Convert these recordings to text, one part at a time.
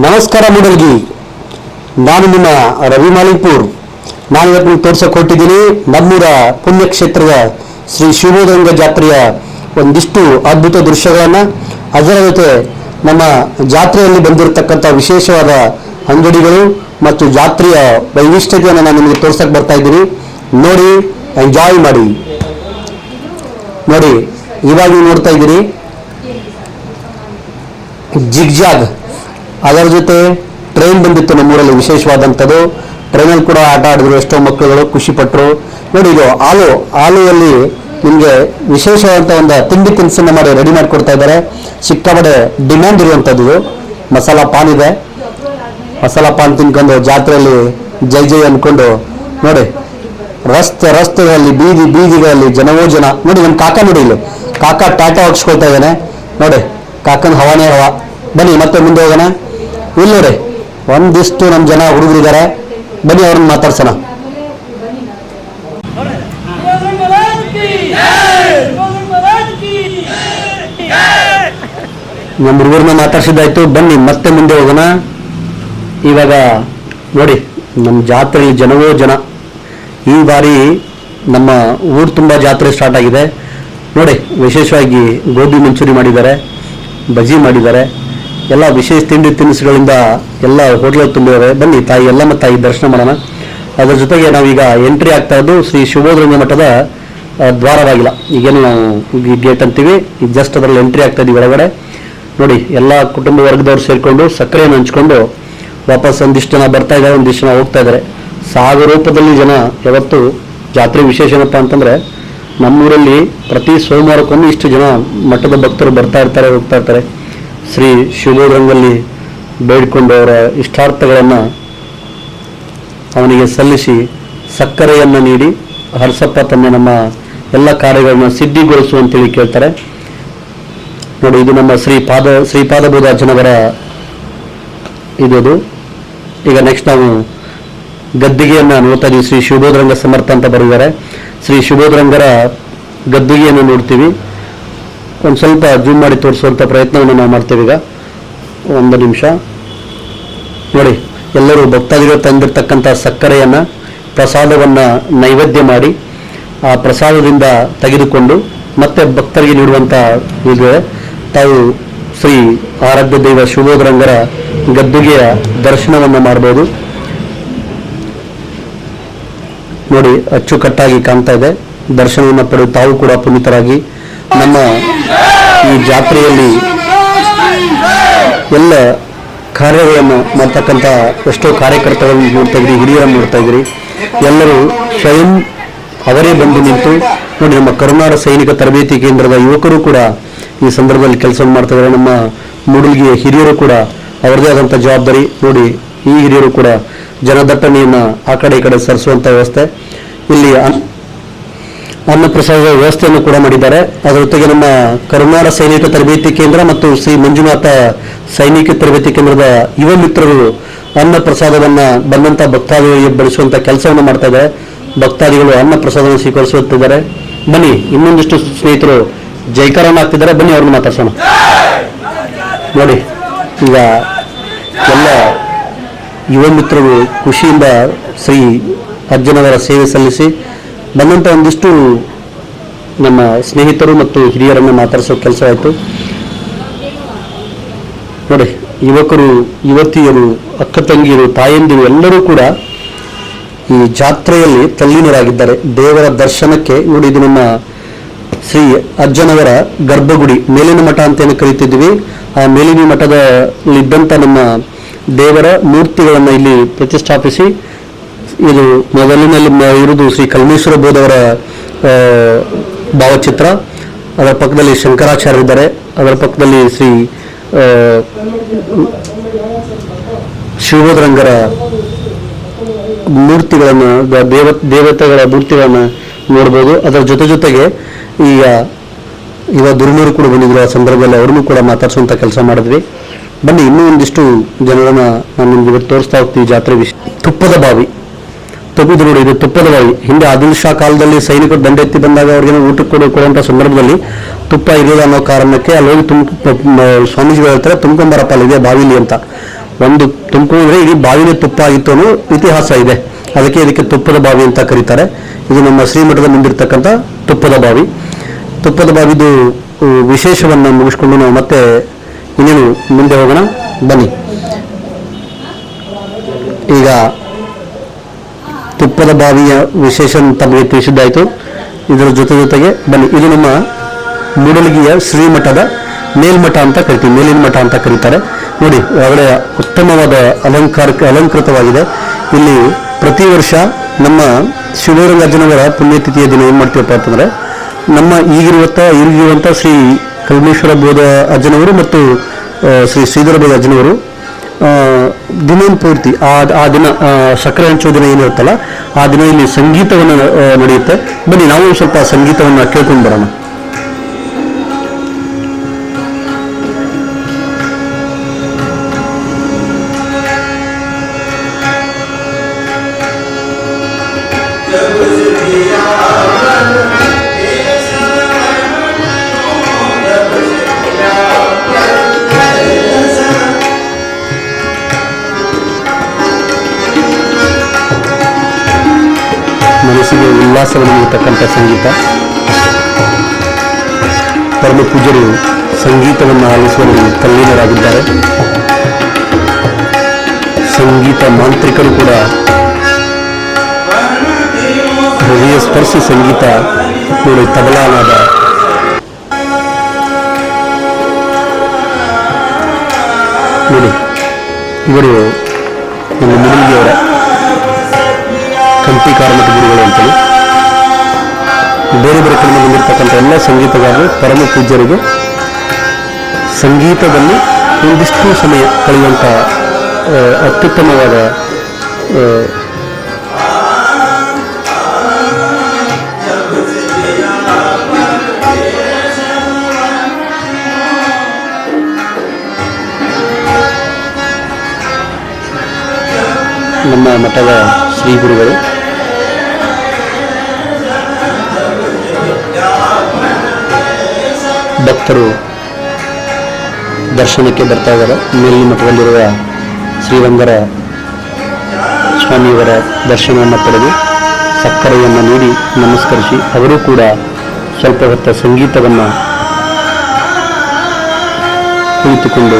ನಮಸ್ಕಾರ ಮೂಡಲ್ಗಿ ನಾನು ನಿಮ್ಮ ರವಿ ನಾನು ಇವತ್ತು ತೋರ್ಸಕ್ಕೆ ಹೊರಟಿದ್ದೀನಿ ನಮ್ಮೂರ ಪುಣ್ಯಕ್ಷೇತ್ರದ ಶ್ರೀ ಶಿವಗಂಗ ಜಾತ್ರೆಯ ಒಂದಿಷ್ಟು ಅದ್ಭುತ ದೃಶ್ಯಗಳನ್ನು. ಅದರ ಜೊತೆ ನಮ್ಮ ಜಾತ್ರೆಯಲ್ಲಿ ಬಂದಿರತಕ್ಕಂಥ ವಿಶೇಷವಾದ ಅಂಗಡಿಗಳು ಮತ್ತು ಜಾತ್ರೆಯ ವೈವಿಷ್ಟ್ಯತೆಯನ್ನು ನಾನು ನಿಮಗೆ ತೋರ್ಸಕ್ಕೆ ಬರ್ತಾ ಇದ್ದೀನಿ. ನೋಡಿ, ಎಂಜಾಯ್ ಮಾಡಿ. ನೋಡಿ, ಇವಾಗ ನೋಡ್ತಾ ಇದ್ದೀರಿ. ಜಿಗ್ಜಾಗ್. ಅದರ ಜೊತೆ ಟ್ರೈನ್ ಬಂದಿತ್ತು ನಮ್ಮೂರಲ್ಲಿ ವಿಶೇಷವಾದಂಥದ್ದು. ಟ್ರೈನಲ್ಲಿ ಕೂಡ ಆಟ ಆಡಿದ್ರು, ಎಷ್ಟೋ ಮಕ್ಕಳುಗಳು ಖುಷಿ ಪಟ್ಟರು ನೋಡಿ ಇದು ಆಲು ಹಾಲುವಲ್ಲಿ ನಿಮಗೆ ವಿಶೇಷವಾದಂಥ ಒಂದು ತಿಂಡಿ ತಿನಿಸನ್ನು ಮಾಡಿ ರೆಡಿ ಮಾಡಿಕೊಡ್ತಾ ಇದ್ದಾರೆ. ಸಿಕ್ಕಾಪಟ್ಟೆ ಡಿಮ್ಯಾಂಡ್ ಇರುವಂಥದ್ದು ಮಸಾಲ ಪಾನ್ ಇದೆ. ಮಸಾಲ ಪಾನ್ ತಿನ್ಕೊಂಡು ಜಾತ್ರೆಯಲ್ಲಿ ಜೈ ಜೈ ಅನ್ಕೊಂಡು ನೋಡಿ, ರಸ್ತೆ ರಸ್ತೆಗಳಲ್ಲಿ, ಬೀದಿ ಬೀದಿಗಳಲ್ಲಿ ಜನವೋ ಜನ. ನೋಡಿ ನಮ್ಮ ಕಾಕ ನೋಡಿ ಇಲ್ಲಿ. ಕಾಕ ಟಾಟಾ ಹೊಡ್ಸ್ಕೊಳ್ತಾ ಇದ್ದಾನೆ. ನೋಡಿ, ಕಾಕನ ಹವಾನೇ ಹವಾ. ಬನ್ನಿ ಮತ್ತೆ ಮುಂದೆ ಹೋಗೋಣ. ಇಲ್ಲ ನೋಡಿ ಒಂದಿಷ್ಟು ನಮ್ಮ ಜನ ಹುಡುಗರಿದ್ದಾರೆ ಬನ್ನಿ ಅವ್ರನ್ನ ಮಾತಾಡ್ಸೋಣ. ನಮ್ಮ ಹುಡುಗರನ್ನ ಮಾತಾಡ್ಸಿದ್ದಾಯ್ತು. ಬನ್ನಿ, ಮತ್ತೆ ಮುಂದೆ ಹೋಗೋಣ. ಇವಾಗ ನೋಡಿ ನಮ್ಮ ಜಾತ್ರೆ ಜನವೋ ಜನ. ಈ ಬಾರಿ ನಮ್ಮ ಊರು ತುಂಬ ಜಾತ್ರೆ ಸ್ಟಾರ್ಟ್ ಆಗಿದೆ. ನೋಡಿ, ವಿಶೇಷವಾಗಿ ಗೋಧಿ ಮಂಚೂರಿ ಮಾಡಿದ್ದಾರೆ ಬಜಿ ಮಾಡಿದ್ದಾರೆ. ಎಲ್ಲ ವಿಶೇಷ ತಿಂಡಿ ತಿನಿಸುಗಳಿಂದ ಎಲ್ಲ ಹೋಟ್ಲಲ್ಲಿ ತುಂಬಿದ್ದಾರೆ ಬನ್ನಿ ತಾಯಿ ಎಲ್ಲ ಎಲ್ಲಮ್ಮ ತಾಯಿ ದರ್ಶನ ಮಾಡೋಣ. ಅದರ ಜೊತೆಗೆ ನಾವೀಗ ಎಂಟ್ರಿ ಆಗ್ತಾ ಇದ್ದು ಶ್ರೀ ಶಿವೋದ್ರಂಗ ಮಠದ ದ್ವಾರವಾಗಿಲ್ಲ. ಈಗೇನು ನಾವು ಗೇಟ್ ಅಂತೀವಿ, ಈ ಜಸ್ಟ್ ಅದರಲ್ಲಿ ಎಂಟ್ರಿ ಆಗ್ತಾ ಇದೀವಿ ಒಳಗಡೆ. ನೋಡಿ, ಎಲ್ಲ ಕುಟುಂಬ ವರ್ಗದವ್ರು ಸೇರಿಕೊಂಡು ಸಕ್ಕರೆಯನ್ನು ಹಂಚ್ಕೊಂಡು ವಾಪಸ್ ಒಂದಿಷ್ಟು ಜನ ಬರ್ತಾ ಇದ್ದಾರೆ, ಒಂದಿಷ್ಟು ಜನ ಹೋಗ್ತಾ ಇದ್ದಾರೆ. ಸಾವಿರ ರೂಪದಲ್ಲಿ ಜನ ಯಾವತ್ತು ಜಾತ್ರೆ ವಿಶೇಷ ಏನಪ್ಪ ಅಂತಂದ್ರೆ, ನಮ್ಮೂರಲ್ಲಿ ಪ್ರತಿ ಸೋಮವಾರಕ್ಕೊಮ್ಮೆ ಇಷ್ಟು ಜನ ಮಠದ ಭಕ್ತರು ಬರ್ತಾ ಇರ್ತಾರೆ, ಹೋಗ್ತಾ ಇರ್ತಾರೆ. ಶ್ರೀ ಶಿವಮೊಗ್ಗದಲ್ಲಿ ಬೇಡಿಕೊಂಡು ಅವರ ಇಷ್ಟಾರ್ಥಗಳನ್ನು ಅವನಿಗೆ ಸಲ್ಲಿಸಿ ಸಕ್ಕರೆಯನ್ನು ನೀಡಿ ಹರ್ಸಪ್ಪ ತನ್ನ ನಮ್ಮ ಎಲ್ಲ ಕಾರ್ಯಗಳನ್ನು ಸಿದ್ಧಿಗೊಳಿಸುವಂತೇಳಿ ಕೇಳ್ತಾರೆ. ನೋಡಿ, ಇದು ನಮ್ಮ ಶ್ರೀ ಪಾದ ಶ್ರೀಪಾದಬೋಧ ಅಜ್ಜನವರ ಇದು ಈಗ ನೆಕ್ಸ್ಟ್ ನಾವು ಗದ್ದಿಗೆಯನ್ನು ನೋಡ್ತಾ ಇದ್ದೀವಿ ಶ್ರೀ ಶಿವಬೋಧರಂಗ ಸಮರ್ಥ ಅಂತ ಬರೆದಿದ್ದಾರೆ. ಶ್ರೀ ಶಿವಬೋಧರಂಗರ ಗದ್ದಿಗೆಯನ್ನು ನೋಡ್ತೀವಿ. ಒಂದು ಸ್ವಲ್ಪ ಜೂಮ್ ಮಾಡಿ ತೋರಿಸುವಂಥ ಪ್ರಯತ್ನವನ್ನು ನಾವು ಮಾಡ್ತೇವೆ ಈಗ. ಒಂದು ನಿಮಿಷ. ನೋಡಿ, ಎಲ್ಲರೂ ಭಕ್ತಾದಿಗಳು ತಂದಿರತಕ್ಕಂಥ ಸಕ್ಕರೆಯನ್ನು, ಪ್ರಸಾದವನ್ನು ನೈವೇದ್ಯ ಮಾಡಿ ಆ ಪ್ರಸಾದದಿಂದ ತೆಗೆದುಕೊಂಡು ಮತ್ತೆ ಭಕ್ತರಿಗೆ ನೀಡುವಂಥ ಇದು ತಾವು ಶ್ರೀ ಆರಾಧ್ಯ ದೈವ ಶಿವೋದರಂಗರ ಗದ್ದುಗೆಯ ದರ್ಶನವನ್ನು ಮಾಡ್ಬೋದು. ನೋಡಿ, ಅಚ್ಚುಕಟ್ಟಾಗಿ ಕಾಣ್ತಾ ಇದೆ. ದರ್ಶನವನ್ನು ಪಡೆದು ತಾವು ಕೂಡ ಪುನೀತರಾಗಿ ನಮ್ಮ ಈ ಜಾತ್ರೆಯಲ್ಲಿ ಎಲ್ಲ ಕಾರ್ಯಗಳನ್ನು ಮಾಡ್ತಕ್ಕಂಥ ಎಷ್ಟೋ ಕಾರ್ಯಕರ್ತರನ್ನು ನೋಡ್ತಾ ಇದ್ರಿ ಹಿರಿಯರನ್ನು ನೋಡ್ತಾ ಇದ್ರಿ ಎಲ್ಲರೂ ಸ್ವಯಂ ಅವರೇ ಬಂದು ನಿಂತು ನೋಡಿ, ನಮ್ಮ ಕರುನಾಡ ಸೈನಿಕ ತರಬೇತಿ ಕೇಂದ್ರದ ಯುವಕರು ಕೂಡ ಈ ಸಂದರ್ಭದಲ್ಲಿ ಕೆಲಸ ಮಾಡ್ತಾ ಇದ್ದಾರೆ. ನಮ್ಮ ಮೂಡಲ್ಗಿಯ ಹಿರಿಯರು ಕೂಡ ಅವರದೇ ಆದಂಥ ಜವಾಬ್ದಾರಿ. ನೋಡಿ, ಈ ಹಿರಿಯರು ಕೂಡ ಜನದಟ್ಟಣೆಯನ್ನು ಆ ಕಡೆ ಈ ಕಡೆ ಸರಿಸುವಂಥ ವ್ಯವಸ್ಥೆ. ಇಲ್ಲಿ ಅನ್- ಅನ್ನಪ್ರಸಾದ ವ್ಯವಸ್ಥೆಯನ್ನು ಕೂಡ ಮಾಡಿದ್ದಾರೆ. ಅದರ ಜೊತೆಗೆ ನಮ್ಮ ಕರುನಾಡ ಸೈನಿಕ ತರಬೇತಿ ಕೇಂದ್ರ ಮತ್ತು ಶ್ರೀ ಮಂಜುನಾಥ ಸೈನಿಕ ತರಬೇತಿ ಕೇಂದ್ರದ ಯುವ ಮಿತ್ರರು ಅನ್ನ ಪ್ರಸಾದವನ್ನು ಬಂದಂತ ಭಕ್ತಾದಿಗಳಿಗೆ ಬಡಿಸುವಂತ ಕೆಲಸವನ್ನು ಮಾಡ್ತಾ ಇದ್ದಾರೆ. ಭಕ್ತಾದಿಗಳು ಅನ್ನ ಪ್ರಸಾದವನ್ನು ಸ್ವೀಕರಿಸುತ್ತಿದ್ದಾರೆ. ಬನ್ನಿ, ಇನ್ನೊಂದಿಷ್ಟು ಸ್ನೇಹಿತರು ಜೈಕಾರ ಹಾಕ್ತಿದ್ದಾರೆ ಬನ್ನಿ, ಅವ್ರನ್ನ ಮಾತಾಡ್ಸೋಣ. ನೋಡಿ, ಈಗ ಎಲ್ಲ ಯುವ ಮಿತ್ರರು ಖುಷಿಯಿಂದ ಶ್ರೀ ಅರ್ಜುನವರ ಸೇವೆ ಸಲ್ಲಿಸಿ ಬಂದಂಥ ಒಂದಿಷ್ಟು ನಮ್ಮ ಸ್ನೇಹಿತರು ಮತ್ತು ಹಿರಿಯರನ್ನು ಮಾತಾಡಿಸೋ ಕೆಲಸ ಆಯಿತು ನೋಡಿ, ಯುವಕರು, ಯುವತಿಯರು, ಅಕ್ಕ ತಂಗಿಯರು, ತಾಯಂದಿರು ಎಲ್ಲರೂ ಕೂಡ ಈ ಜಾತ್ರೆಯಲ್ಲಿ ತಲ್ಲೀನರಾಗಿದ್ದಾರೆ. ದೇವರ ದರ್ಶನಕ್ಕೆ ನೋಡಿ, ಇದು ನಮ್ಮ ಶ್ರೀ ಅಜ್ಜನವರ ಗರ್ಭಗುಡಿ, ಮೇಲಿನ ಮಠ ಅಂತ ಏನು ಕರಿತಿದ್ವಿ. ಆ ಮೇಲಿನ ಮಠದಲ್ಲಿದ್ದಂಥ ನಮ್ಮ ದೇವರ ಮೂರ್ತಿಗಳನ್ನು ಇಲ್ಲಿ ಪ್ರತಿಷ್ಠಾಪಿಸಿ ಇದು ಮೊದಲಿನಲ್ಲಿ ಇರುವುದು ಶ್ರೀ ಕಲ್ಮೇಶ್ವರ ಬೋಧವರ ಭಾವಚಿತ್ರ. ಅದರ ಪಕ್ಕದಲ್ಲಿ ಶಂಕರಾಚಾರ್ಯ ಇದ್ದಾರೆ ಅದರ ಪಕ್ಕದಲ್ಲಿ ಶ್ರೀ ಶಿವಭದ್ರಂಗರ ಮೂರ್ತಿಗಳನ್ನು ದೇವ ದೇವತೆಗಳ ಮೂರ್ತಿಗಳನ್ನು ನೋಡ್ಬೋದು. ಅದರ ಜೊತೆ ಜೊತೆಗೆ ಈಗ ಈಗ ದುರ್ನೂರು ಕೂಡ ಬಂದಿದ್ರು. ಆ ಸಂದರ್ಭದಲ್ಲಿ ಅವ್ರನ್ನೂ ಕೂಡ ಮಾತಾಡ್ಸುವಂಥ ಕೆಲಸ ಮಾಡಿದ್ವಿ. ಬನ್ನಿ, ಇನ್ನೂ ಒಂದಿಷ್ಟು ಜನರನ್ನು ನಾನು ನಿಮ್ಗೆ ತೋರಿಸ್ತಾ ಹೋಗ್ತೀವಿ ಜಾತ್ರೆ ವಿಷಯ ತುಪ್ಪದ ಬಾವಿ. ತಪ್ಪಿದ್ರು ನೋಡಿ ಇದು ತುಪ್ಪದ ಬಾವಿ ಹಿಂದೆ ಆದಿಲ್ ಶಾ ಕಾಲದಲ್ಲಿ ಸೈನಿಕರು ದಂಡೆತ್ತಿ ಬಂದಾಗ ಅವ್ರಿಗೆ ಊಟಕ್ಕೆ ಕೊಡು ಕೊಡುವಂಥ ಸಂದರ್ಭದಲ್ಲಿ ತುಪ್ಪ ಇರಲಿಲ್ಲ ಅನ್ನೋ ಕಾರಣಕ್ಕೆ ಅಲ್ಲಿ ಹೋಗಿ ತುಂಬ ಸ್ವಾಮೀಜಿಗಳು ಹೇಳ್ತಾರೆ ತುಂಬ್ಕೊಂಬರಪ್ಪ ಅಲ್ಲಿದೆ ಬಾವಿಲಿ ಅಂತ. ಒಂದು ತುಮಕೂರು ಇಡೀ ಬಾವಿನೇ ತುಪ್ಪ ಆಗಿತ್ತು ಅನ್ನೋ ಇತಿಹಾಸ ಇದೆ. ಅದಕ್ಕೆ ಇದಕ್ಕೆ ತುಪ್ಪದ ಬಾವಿ ಅಂತ ಕರೀತಾರೆ. ಇದು ನಮ್ಮ ಶ್ರೀಮಠದ ಮುಂದಿರ್ತಕ್ಕಂಥ ತುಪ್ಪದ ಬಾವಿ. ತುಪ್ಪದ ಬಾವಿದು ವಿಶೇಷವನ್ನು ಮುಗಿಸ್ಕೊಂಡು ನಾವು ಮತ್ತೆ ಇನ್ನೇನು ಮುಂದೆ ಹೋಗೋಣ. ಬನ್ನಿ. ಈಗ ತುಪ್ಪದ ಬಾವಿಯ ವಿಶೇಷ ತಮಗೆ ತಿಳಿಸಿದ್ದಾಯಿತು. ಇದರ ಜೊತೆ ಜೊತೆಗೆ ಬನ್ನಿ, ಇದು ನಮ್ಮ ಮೂಡಲಗಿಯ ಶ್ರೀಮಠದ ಮೇಲ್ಮಠ ಅಂತ ಕರಿತೀವಿ, ಮೇಲಿನ ಮಠ ಅಂತ ಕರೀತಾರೆ. ನೋಡಿ, ಒಳಗಡೆ ಉತ್ತಮವಾದ ಅಲಂಕಾರಕ್ಕೆ ಅಲಂಕೃತವಾಗಿದೆ. ಇಲ್ಲಿ ಪ್ರತಿ ವರ್ಷ ನಮ್ಮ ಶಿವರಂಗಜ್ಜನವರ ಪುಣ್ಯತಿಥಿಯ ದಿನ ಏನು ಮಾಡ್ತೀವಪ್ಪ ಅಂತಂದರೆ, ನಮ್ಮ ಈಗಿರುವಂಥ ಈಗಿರುವಂಥ ಶ್ರೀ ಕಲ್ಮೇಶ್ವರ ಬೋಧ ಅಜ್ಜನವರು ಮತ್ತು ಶ್ರೀ ಶ್ರೀಧರ ಬೋಧ ಅಜ್ಜನವರು ದಿನ ಪೂರ್ತಿ, ಆ ಆ ದಿನ ಸಕ್ಕರೆ ಹಂಚೋ ದಿನ ಏನಿರುತ್ತಲ್ಲ, ಆ ದಿನ ಇಲ್ಲಿ ಸಂಗೀತವನ್ನು ನಡೆಯುತ್ತೆ. ಬನ್ನಿ, ನಾವು ಸ್ವಲ್ಪ ಸಂಗೀತವನ್ನು ಕೇಳ್ಕೊಂಡು ಬರೋಣ. ಮನಸ್ಸಿಗೆ ಉಲ್ಲಾಸವನ್ನು ನೀಡತಕ್ಕಂಥ ಸಂಗೀತ. ಪರಮ ಪೂಜರು ಸಂಗೀತವನ್ನು ಆಲಿಸುವಲ್ಲಿ ತಲ್ಲೀನರಾಗಿದ್ದಾರೆ. ಸಂಗೀತ ಮಾಂತ್ರಿಕರು ಕೂಡ ಹೃದಯ ಸ್ಪರ್ಶಿ ಸಂಗೀತ ನೋಡಿ ತಬಲಾನಾದ ನೋಡಿ, ಇವರು ನಮ್ಮ ಮುರುಳಿಯವರ ಕಂಠಿ ಕಾರ್ಮಿಕ ಗುರುಗಳು ಅಂತೇಳಿ. ಬೇರೆ ಬೇರೆ ಕಡೆ ಬಂದಿರತಕ್ಕಂಥ ಎಲ್ಲ ಸಂಗೀತಗಾರರು, ಪರಮ ಪೂಜ್ಯರಿಗೆ ಸಂಗೀತದಲ್ಲಿ ಒಂದಿಷ್ಟು ಸಮಯ ಕಳೆಯುವಂಥ ಅತ್ಯುತ್ತಮವಾದ ನಮ್ಮ ಮಠದ ಶ್ರೀ ಗುರುಗಳು. ಭಕ್ತರು ದರ್ಶನಕ್ಕೆ ಬರ್ತಾ ಇದ್ದಾರೆ. ಮೇಲಿನ ಮಠದಲ್ಲಿರುವ ಶ್ರೀರಂಗರ ಸ್ವಾಮಿಯವರ ದರ್ಶನವನ್ನು ಪಡೆದು ಸಕ್ಕರೆಯನ್ನು ನೀಡಿ ನಮಸ್ಕರಿಸಿ. ಅವರು ಕೂಡ ಸ್ವಲ್ಪ ಹೊತ್ತ ಸಂಗೀತವನ್ನು ಕುಳಿತುಕೊಂಡು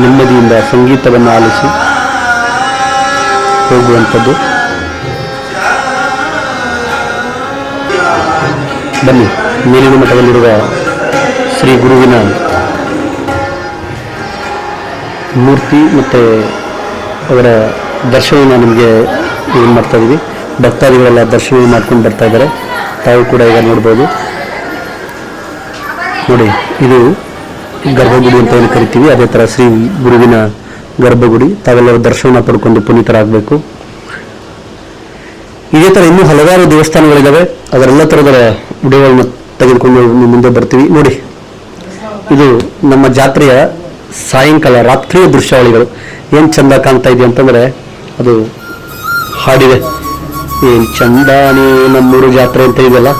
ನೆಮ್ಮದಿಯಿಂದ ಸಂಗೀತವನ್ನು ಆಲಿಸಿ ಹೋಗುವಂಥದ್ದು. ಬನ್ನಿ, ಮೇಲಿನ ಮಠದಲ್ಲಿರುವ ಶ್ರೀ ಗುರುವಿನ ಮೂರ್ತಿ ಮತ್ತು ಅವರ ದರ್ಶನವನ್ನು ನಿಮಗೆ ಇದು ಮಾಡ್ತಾ ಇದ್ದೀವಿ ಭಕ್ತಾದಿಗಳೆಲ್ಲ ದರ್ಶನ ಮಾಡ್ಕೊಂಡು ಬರ್ತಾ ಇದ್ದಾರೆ. ತಾವು ಕೂಡ ಈಗ ನೋಡ್ಬೋದು. ನೋಡಿ, ಇದು ಗರ್ಭಗುಡಿ ಅಂತ ಏನು ಕರಿತೀವಿ. ಅದೇ ಥರ ಶ್ರೀ ಗುರುವಿನ ಗರ್ಭಗುಡಿ. ತಾವೆಲ್ಲರೂ ದರ್ಶನ ಪಡ್ಕೊಂಡು ಪುನೀತರಾಗಬೇಕು. ಇದೇ ಥರ ಇನ್ನೂ ಹಲವಾರು ದೇವಸ್ಥಾನಗಳಿದ್ದಾವೆ ಅದರೆಲ್ಲ ಥರದ ವಿಡಿಯೋಗಳನ್ನ ತೆಗೆದುಕೊಂಡು ಮುಂದೆ ಬರ್ತೀವಿ. ನೋಡಿ ಇದು ನಮ್ಮ ಜಾತ್ರೆಯ ಸಾಯಂಕಾಲ ರಾತ್ರಿಯ ದೃಶ್ಯಾವಳಿಗಳು. ಏನು ಚಂದ ಕಾಣ್ತಾ ಇದೆ ಅಂತಂದರೆ ಅದು ಹಾಡಿದೆ. ಏನು ಚಂದಾನೇ ನಮ್ಮೂರು ಜಾತ್ರೆ ಅಂತ ಇದೆಯಲ್ಲ?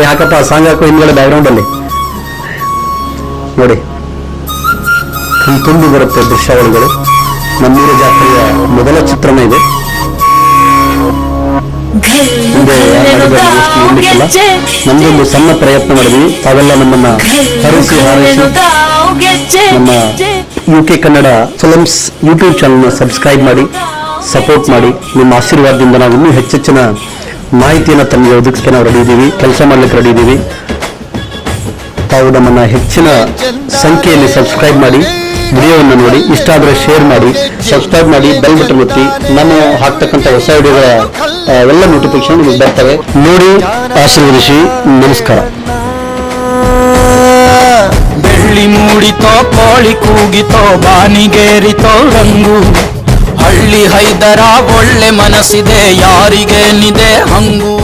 ಏ ಹಾಕಪ್ಪ ಸಾಂಗ್ ಹಾಕೋ ಹಿಂದ್ಗಡೆ ಬ್ಯಾಕ್ಗ್ರೌಂಡಲ್ಲಿ ನೋಡಿ. ತುಂಬಿ ಬರುತ್ತೆ ದೃಶ್ಯಾವಳಿಗಳು. ನಮ್ಮೂರು ಜಾತ್ರೆಯ ಮೊದಲ ಚಿತ್ರಣ ಇದೆ. ನೋಡ್ಲಿಕ್ಕಿಲ್ಲ ನಮ್ದೊಂದು ಸಣ್ಣ ಪ್ರಯತ್ನ ಮಾಡಿದ್ವಿ. ತಾವೆಲ್ಲ ನಮ್ಮನ್ನ ಹರಿಸಿ ಹಾರೈಸಿ. ನಮ್ಮ U K Kannada films YouTube ಚಾನಲ್ನ ಸಬ್ಸ್ಕ್ರೈಬ್ ಮಾಡಿ, ಸಪೋರ್ಟ್ ಮಾಡಿ. ನಿಮ್ಮ ಆಶೀರ್ವಾದದಿಂದ ನಾವು ಇನ್ನೂ ಹೆಚ್ಚೆಚ್ಚಿನ ಮಾಹಿತಿಯನ್ನು ತಮಗೆ ಒದಗಿಸ್ಕೆ ನಾವು ರೆಡಿ ಇದ್ದೀವಿ ಕೆಲಸ ಮಾಡ್ಲಿಕ್ಕೆ ರೆಡಿ ಇದ್ದೀವಿ ತಾವು ನಮ್ಮನ್ನು ಹೆಚ್ಚಿನ ಸಂಖ್ಯೆಯಲ್ಲಿ ಸಬ್ಸ್ಕ್ರೈಬ್ ಮಾಡಿ. ವಿಡಿಯೋವನ್ನು ನೋಡಿ, ಇಷ್ಟ ಆದರೆ ಶೇರ್ ಮಾಡಿ ಸಬ್ಸ್ಕ್ರೈಬ್ ಮಾಡಿ ಬೆಲ್ ಬಟನ್ ಒತ್ತಿ. ನಾನು ಹಾಕ್ತಕ್ಕಂಥ ಹೊಸ ವಿಡಿಯೋಗಳ ಎಲ್ಲ ನೋಟಿಫಿಕೇಶನ್ ನಿಮಗೆ ಬರ್ತವೆ. ನೋಡಿ, ಆಶೀರ್ವದಿಸಿ, ನಮಸ್ಕಾರ. ಬೆಳ್ಳಿ ಮೂಡಿತೋ, ಕೋಳಿ ಕೂಗಿತೋ, ಬಾನಿಗೇರಿತೋ, ರಂಗು. ಹಳ್ಳಿ ಹೈದರ ಒಳ್ಳೆ ಮನಸ್ಸಿದೆ, ಯಾರಿಗೇನಿದೆ ಹಂಗು.